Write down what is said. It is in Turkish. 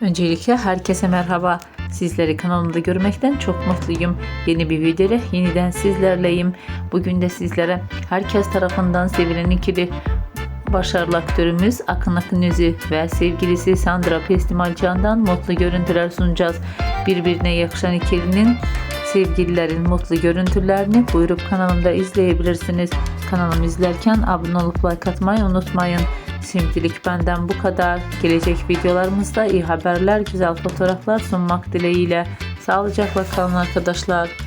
Öncelikle herkese merhaba. Sizleri kanalımda görmekten çok mutluyum. Yeni bir video ile yeniden sizlerleyim. Bugün de sizlere herkes tarafından sevilen ikili başarılı aktörümüz Akın Akınyüzü ve sevgilisi Sandra Pestimal Can'dan mutlu görüntüler sunacağız. Birbirine yakışan ikilinin sevgililerin mutlu görüntülerini buyurup kanalımda izleyebilirsiniz. Kanalımı izlerken abone olup like atmayı unutmayın. Şimdilik benden bu kadar. Gelecek videolarımızda iyi haberler, güzel fotoğraflar sunmak dileğiyle. Sağlıcakla kalın arkadaşlar.